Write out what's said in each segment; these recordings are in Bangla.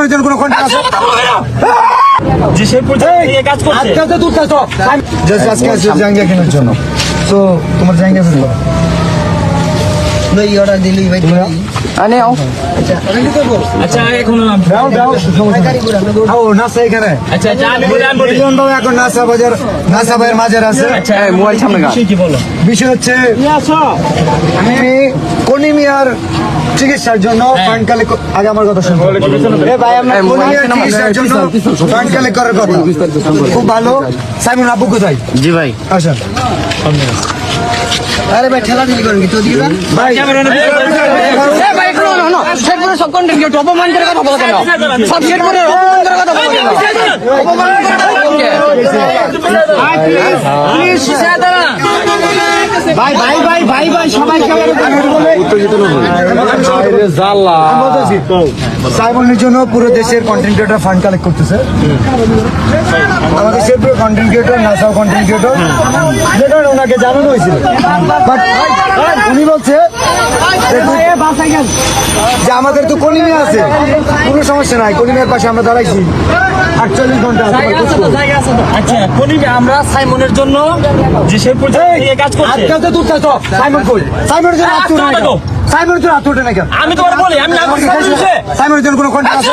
সাইমনের জন্য কোনো কন্ট্যাক্ট আছে? যে সেই এই কাজ করছে। আজকে তো তুলতে তো জাস্ট আজকে আছে জাঙ্গিয়া কেনার জন্য। সো তোমার জাঙ্গিয়া ফেলব ভাই অর্ডার দিলি ভাই আনে আও। আচ্ছা। এখন নাম দাও দাও ও নাসা এখানে। আচ্ছা আচ্ছা আমি বলি মিলন বাবু এখন নাসা বাজার নাসা ভাইয়ের মাঝের আছে। আচ্ছা মোবাইল সামনে গা। কি বলো? বিষয় হচ্ছে আমি কনিমিয়ার চিকিৎসার জন্য ফান্ড কালেক্ট আগে আমার কথা শুনুন এ ভাই আমরা কনিমিয়ার চিকিৎসার জন্য ফান্ড কালেক্ট করার কথা। খুব ভালো। সাইমন আব্বু কোথায়? জি ভাই। আসেন। আরে ভাই ঠেলা ঠেলি করেন কি তো দিবা ভাই এ ভাই একটু না না শেরপুরের সব কন্টেন্ট কেউ অপমান করে কথা বলতে না সব শেরপুরের অপমান করে কথা বলতে অপমান করে কথা বলতে ভাই ভাই ভাই ভাই ভাই সবাই সাইমনের জন্য পুরো দেশের কন্টেন্ট ক্রিয়েটর ফান্ড কালেক্ট করতেছে। আমাদের শেরপুর কন্টেন্ট ক্রিয়েটর নাসাও কন্টেন্ট ক্রিয়েটর যে কারণে ওনাকে জানানো হয়েছিল। বাট উনি বলছে যে আমাদের তো কলিমে আছে। কোনো সমস্যা নাই কলিমের পাশে আমরা দাঁড়াইছি। আটচল্লিশ ঘণ্টা। আচ্ছা কোনি আমরা সাইমনের জন্য যে সেই কাজ করছে। আজকাল তো তুলতে সাইমন কই? সাইমনের জন্য সাইমনের জন্য হাত উঠে না কেন আমি তোমার বলি আমি না সাইমনের জন্য কোনো কন্ট্যাক্ট আছে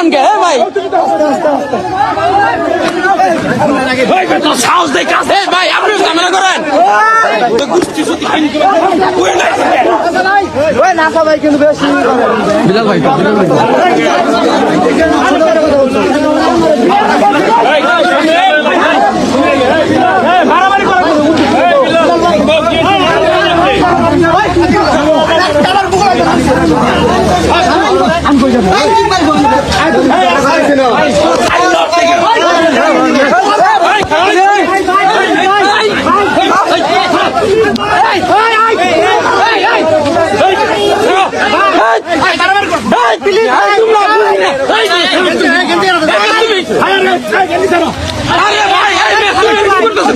অনকে এ ভাই। সাহস দেখ আছে ভাই আপনি ঝামেলা করেন। কি বিলাল ভাই। বিলাল ভাই। আরে ভাই এই মেয়ে করতেছ?